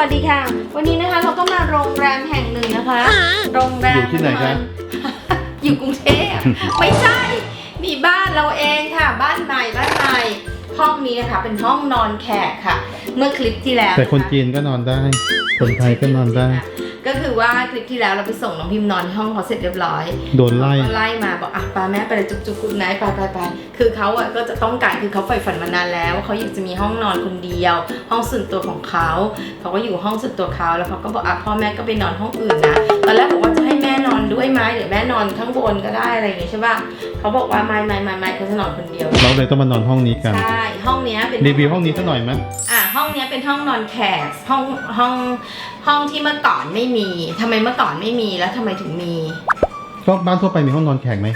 วัสดีค่ะ วันนี้นะคะเราก็มาโรงแรมแห่งหนึ่งนะคะ โรงแรมอยู่ที่ไหนคะ อยู่กรุงเทพไม่ใช่มีบ้านเราเองค่ะ บ้านใหม่บ้านใหม่ห้องนี้นะคะเป็นห้องนอนแขกค่ะ เมื่อคลิปที่แล้วแต่คนะะจีนก็นอนได้ คนไทยก็นอนได้ ก็คือว่าคลิปที่แล้วเราไปส่งน้องพิมพ์นอนที่ห้องเขาเสร็จเรียบร้อยโดนไล่ก็ไล่มาบอกอะปาแม่ไปเลยจุกจุกกุดไนท์ไปไปไปคือเขาอะก็จะต้องการคือเขาใฝ่ฝันมานานแล้วว่าเขาอยากจะมีห้องนอนคนเดียว ห้องส่วนตัวของเขาเขาก็อยู่ห้องส่วนตัวเขาแล้วเขาก็บอกอะพ่อแม่ก็ไปนอนห้องอื่นนะตอนแรกบอกว่าจะให้แม่นอนด้วยไหมหรือแม่นอนข้างบนก็ได้อะไรอย่างงี้ใช่ป่ะเขาบอกว่าไม่ไม่ไม่ไม่เขาจะนอนคนเดียวเราเลยต้องมานอนห้องนี้กัน ใช่ห้องเนี้ยเป็น รีวิวห้องนี้สักหน่อยไหมอะ ห้องเนี้ยเป็นห้องนอนแขกห้องห้องห้องที่เมื่อก่อนไม่มีทำไมเมื่อก่อนไม่มีแล้วทำไมถึงมี ก็บ้านทั่วไปมีห้องนอนแขกไหม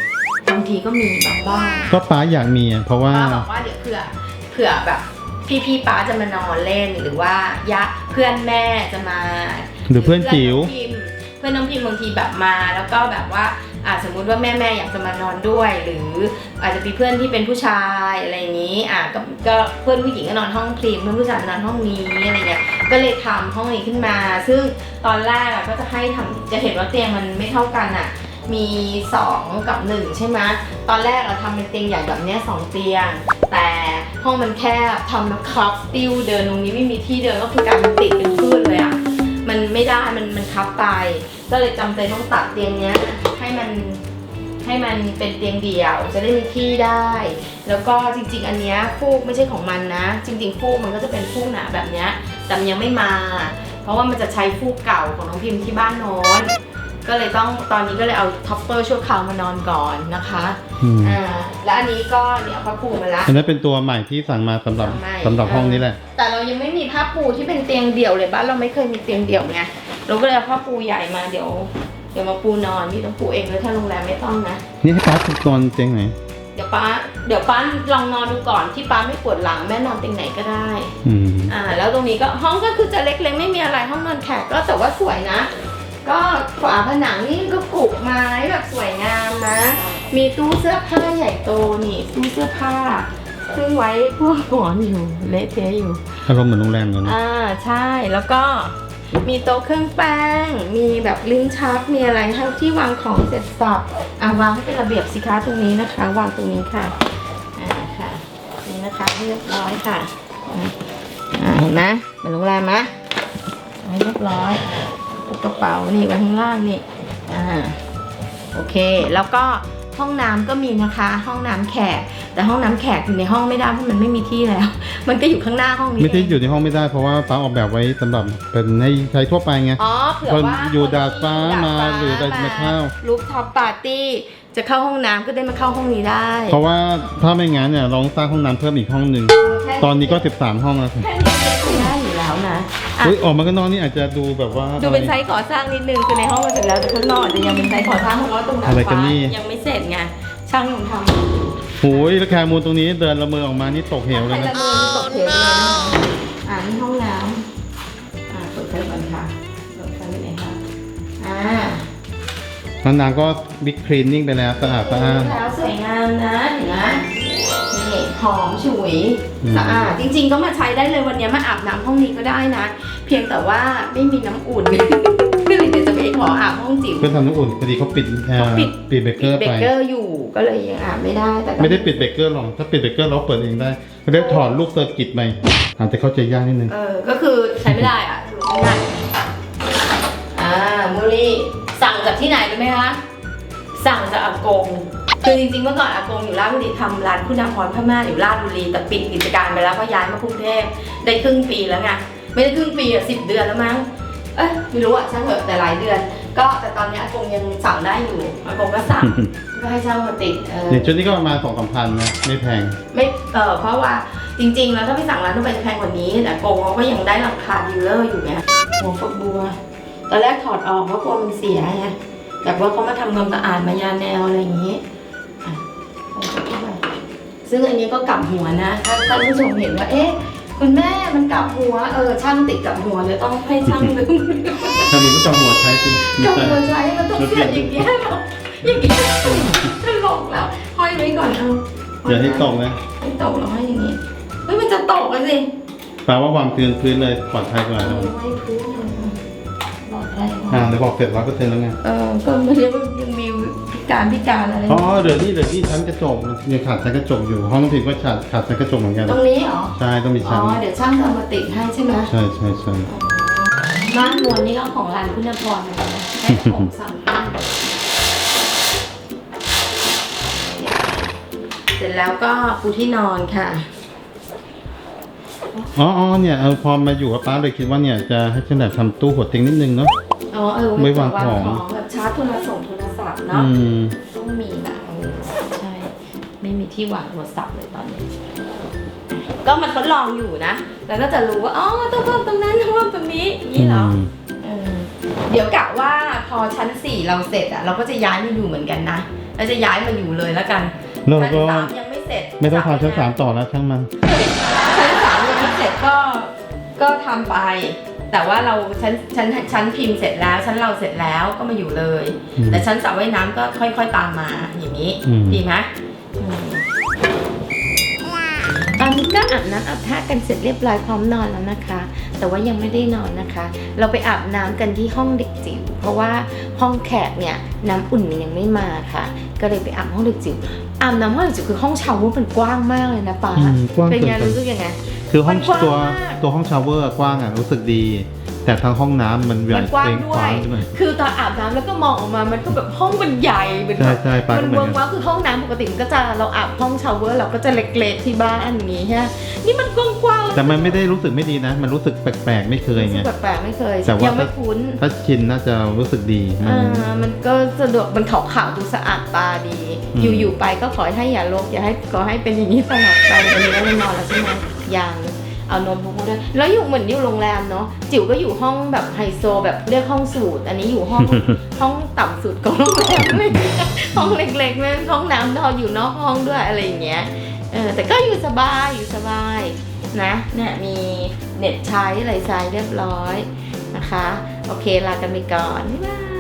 บางทีก็มีบางบ้านก็ป้าอยากมีอะเพราะว่า ป้าบอกว่าเดี๋ยวเผื่อเผื่อแบบ พี่พี่ๆป้าจะมานอนเล่นหรือว่ายะเพื่อนแม่จะมาหรือเพื่อนจิ๋ว เพื่อนน้องพิม พ์เพื่อนน้องพิมพ์บางทีแบบมา แล้วก็แบบว่าอ่าสมมุติว่าแม่แม่อยากจะมานอนด้วย หรืออาจจะมีเพื่อนที่เป็นผู้ชายอะไรอย่างนี้อะก็ก็เพื่อนผู้หญิงก็นอนห้องพิมเพื่อนผู้ชายนอนห้องนี้อะไรเงี้ยก็เลยทำห้องนี้ขึ้นมา ซึ่งตอนแรกอะก็จะให้ทำจะเห็นว่าเตียงมันไม่เท่ากันอะมี 2 กับ 1 ใช่ไหมตอนแรกเราทำเป็นเตียงใหญ่แบบเนี้ยสองเตียง แต่ห้องมันแคบทำแบบคับติวเดินตรงนี้ไม่มีที่เดินก็คือการมันติดเป็นพืชเลยอะ่ะ มันไม่ได้ มันมันคับไป ก็เลยจำใจต้องตัดเตียงเนี้ยให้มันให้มันเป็นเตียงเดี่ยวจะได้มีที่ได้ แล้วก็จริง ๆ อันเนี้ยฟูกไม่ใช่ของมันนะ จริง ๆ ฟูกมันก็จะเป็นฟูกหนาแบบเนี้ยแต่มันยังไม่มา เพราะว่ามันจะใช้ฟูกเก่าของน้องพิมพ์ที่บ้านโน้นก็เลยต้องตอนนี้ก็เลยเอาท็อปเปอร์ชั่วคราวมานอนก่อนนะคะอืม อ่าแล้วอันนี้ก็เนี่ยผ้าปูมาละ อันนั้นเป็นตัวใหม่ที่สั่งมาสำหรับสั่งใหม่ สำหรับห้องนี้แหละ แต่เรายังไม่มีผ้าปูที่เป็นเตียงเดี่ยวเลยบ้านเราไม่เคยมีเตียงเดี่ยวไง เราก็เลยเอาผ้าปูใหญ่มาเดี๋ยว เดี๋ยวมาปูนอนพี่ต้องปูเองเลยถ้าโรงแรมไม่ต้องนะ นี่ให้ป้าฝึกนอนเตียงไหน เดี๋ยวป้าเดี๋ยวป้าลองนอนดูก่อนที่ป้าไม่ปวดหลังแม่นอนเตียงไหนก็ได้ อืม อ่า แล้วตรงนี้ก็ห้องก็คือจะเล็กๆไม่มีอะไรห้องนอนแขกก็แต่ว่าสวยนะ ก็ฝาผนังนี่ก็ปลูกไม้แบบสวยงามนะ มีตู้เสื้อผ้าใหญ่โตนี่ตู้เสื้อผ้า ซึ่งไว้พวกหัวอยู่เละเทะอยู่ อารมณ์เหมือนโรงแรมเลยนะอ่าใช่แล้วก็ มีโต๊ะเครื่องแป้ง มีแบบลิ้นชัก มีอะไรให้ที่วางของเสร็จสับอ่าวางให้เป็นระเบียบสิคะตรงนี้นะคะ วางตรงนี้ค่ะอ่าค่ะ นี่นะคะเรียบร้อยค่ะอ่าเห็นไหมเหมือนโรงแรมไหมเรียบร้อยกระเป๋านี่ไว้ข้างล่างนี่อ่าโอเค แล้วก็ห้องน้ำก็มีนะคะ ห้องน้ำแขก แต่ห้องน้ำแขกอยู่ในห้องไม่ได้เพราะมันไม่มีที่แล้ว มันก็อยู่ข้างหน้าห้องนี้ไม่ได้เองอยู่ในห้องไม่ได้เพราะว่าป้าออกแบบไว้สำหรับเป็นให้ใช้ทั่วไปไงอ๋อเผื่อคนว่าอยู่ดาดฟ้ามาหรืออะไรมาเข้าลูฟท็อปปาร์ตี้จะเข้าห้องน้ำก็ได้มาเข้าห้องนี้ได้ เพราะว่าถ้าไม่งั้นเนี่ยลองสร้างห้องน้ำเพิ่มอีกห้องหนึ่งแค่ตอนนี้ก็ 13 ห้องแล้วสิแค่นี้ก็ได้อยู่แล้วนะอะอุ้ยออกมาก็นอกนี่อาจจะดูแบบว่าดูเป็นไซส์ก่อสร้างนิดนึงคือในห้องมันเสร็จแล้วแต่ข้างนอกอาจจะยังเป็นไซส์ก่อสร้างเพราะว่าตรงดาดอะไรกันฟ้านี่ยังไม่เสร็จไงช่างยังทำ โอ้ยแล้วแคมูลตรงนี้เดินละเมอออกมานี่ตกเหวเลยใครนะละเมอตกเทปเลยนะคะอ่านี่ห้องน้ำอ่าเปิดไฟก่อนค่ะเปิดไฟไปไหนคะอ่านางก็บิ๊กคลีนนิ่งไปแล้วสะอาดสะอาด แล้วสวยงามนะเห็นไหมนี่หอมฉุยอืม สะอาดจริง ๆ ก็มาใช้ได้เลยวันนี้มาอาบน้ำห้องนี้ก็ได้นะ เพียงแต่ว่าไม่มีน้ำอุ่นก็เลยเดี๋ยวจะไปขออาบห้องจิ๋ว เพื่อทำน้ำอุ่นพอดีเขาปิดแอร์เขาปิด ปิดเบรกเกปิอดร์เบรไปกเกอร์อยู่ ก็เลยยังอาบไม่ได้แต่ก็ไม่ได้ปิดเบรกเกอร์หรอกถ้าปิดเบรกเกอร์เราเปิดเองได้เขาเรียกถอดลูกเซอร์กิตไปอาจจะเข้าใจยากนิดนึงเออก็คือใช้ไม่ได้อะคือง่ายอ่ามูลี่สั่งจากที่ไหนรู้ไหมคะสั่งจากอากงคือจริงๆเมื่อก่อนอากงอยู่ราชบุรีทำร้านคุณาพรพม่าอยู่ราชบุรีแต่ปิดกิจการไปแล้วเพราะย้ายมากรุงเทพได้ครึ่งปีแล้วไงไม่ได้ครึ่งปีอะสิบเดือนแล้วมั้งเอ้ยไม่รู้อะช่างเถอะแต่หลายเดือน ก็แต่ตอนนี้อากงยังสั่งได้อยู่อากงก็สั่งก็ให้ช่างมาติดเอออย่างชุดนี้ก็ประมาณสองสามพันนะไม่แพง ไม่เออเพราะว่าจริง ๆ แล้วถ้าไปสั่งร้านทั่วไปจะแพงกว่านี้ แต่โกงเขาก็ยังได้ราคาดีลเลอร์อยู่ไงหัวฝักบัว ตอนแรกถอดออกเพราะกลัวมันเสียไงแบบว่าเขามาทำความสะอาดมายาแนวอะไรอย่างนี้อะใส่เข้าไปซึ่งอันนี้ก็กลับหัวนะถ้าท่านผู้ชมเห็นว่าเอ๊ะ คุณแม่มันกลับหัวเออช่างติดกลับหัวเลยต้องให้ช่างดึงถ้ามีก็จำหัวใช้จริงมีกลับแต่หัวใช้มันต้องเสียบอย่างเงี้ยหรออย่างเงี้ยตลกแล้วห้อยไว้ก่อนเอาอย่าให้ตกนะไม่ตกหรอกให้อย่างนี้เฮ้ยมันจะตกเลยสิแปลว่าวางพื้นพื้นเลยปลอดภัยกว่าไม่พื้นเลยปลอดภัยอ่าเดี๋ยวบอกเสร็จร้อยเปอร์เซ็นต์แล้วไงเออก็ไม่ได้ว่ายังมีพิ การพิการอะไร อ๋อเดี๋ยวนี่เดี๋ยวนี่ชั้นกระจกมันยังขาดชั้นกระจกอยู่ ห้องน้องพิมก็ขาดขาดชั้นกระจกเหมือนกัน ตรงนี้เหรอ ใช่ต้องมีอ๋ชั้น อ เดี๋ยวช่างจะเอามาติดให้ใช่ไหมใช่ใช่ใช่บ้านมวลนี่ก็ของร้านคุณพรเหมือนกันนะได้ของสามบ้านเสร็จแล้วก็ปูที่นอนค่ะ อ๋ออ๋อเนี่ยเออพอมาอยู่กับป้าเลยคิดว่าเนี่ยจะให้ฉันแบบทำตู้หัวเตียงนิดนึงเนาะ อ๋อเออไม่วางของ แบบชาร์จโทรศัพท์โทรศัพท์อื เนาะมต้องมีนะเออใช่ ไม่มีที่วางโทรศัพท์เลยตอนนี้ ก็มันทดลองอยู่นะ แล้วก็จะรู้ว่า อ๋อ ต้องเพิ่มตรงนั้นต้องเพิ่มตรงนี้อย่างนี้เหรออืมเออเดี๋ยวกะว่าพอชั้นสี่เราเสร็จอะเราก็จะย้ายมาอยู่เหมือนกันนะ เราจะย้ายมาอยู่เลยแล้วกันแล้วชั้นก็สามยังไม่เสร็จ ไม่ต้องทำชั้นสามต่อแล้วช่างมันชั้นสามยังไม่เสร็จก็ก็ทำไป แต่ว่าเราชั้นชั้นชั้นพิมพ์เสร็จแล้วชั้นเราเสร็จแล้วก็มาอยู่เลย อืมแต่ชั้นสระว่ายน้ำก็ค่อย ๆ ตามมาอย่างนี้อืม ดีไหมอืมตอนนี้ก็อาบน้ำอาบท่ากันเสร็จเรียบร้อยพร้อมนอนแล้วนะคะ แต่ว่ายังไม่ได้นอนนะคะ เราไปอาบน้ำกันที่ห้องเด็กจิ๋วเพราะว่าห้องแขกเนี่ยน้ำอุ่นมันยังไม่มาค่ะ ก็เลยไปอาบห้องเด็กจิ๋วอาบน้ำห้องเด็กจิ๋วคือห้องชาวเวอร์มันกว้างมากเลยนะป้าอืมกว้างเป็นเกินไงไปรู้สึกยังไง คือห้องมันกว้างตัวมาก ตัวห้องชาวเวอร์กว้างอะรู้สึกดี แต่ทางห้องน้ำมันใหญ่มันกว้างเต็งด้กวว้ายงด้วยคือตอนอาบน้ำแล้วก็มองออกมา มันก็แบบห้องมันใหญ่เป็นใช่แบบใช่ป้ามัก็นเหมือเวินร์กกันว่าคือห้องน้ำปกติมันก็จะเราอาบห้องชาวเวอร์เราก็จะเล็กๆที่บ้านอย่างงี้ใช่ไหมนี่มันกว้างๆแต่มันไม่ได้รู้สึกไม่ดีนะ มันรู้สึกแปลกๆ ไม่เคยรู้สึไงกแปลกๆไม่เคย แต่ว่า ยังไม่คุ้นถ้าชินน่าจะรู้สึกดีมันอ่ามันก็สะดวกมันขาวๆดูสะอาดตาดี อืม อยู่ๆไปก็ขอให้อย่าลกอย่าให้ขอให้เป็นอย่างนี้ตลอดไปวันนี้ได้นอนแล้วใช่ไหมยังเอาโน้ตบุ๊กมาด้วยแล้วอยู่เหมือนอยู่โรงแรมเนาะจิ๋วก็อยู่ห้องแบบไฮโซแบบเรียกห้องสูตร อันนี้อยู่ห้อง ห้องต่ำสุดของโรงแรมเลยห้องเล็กๆไม่ห้องน้ำนอนอยู่นอกห้องด้วยอะไรอย่างเงี้ยเออแต่ก็อยู่สบายอยู่สบายนะเนี่ยมีเน็ตใช้อะไรใช้เรียบร้อยนะคะ โอเคลากันไปก่อนบ๊ายบาย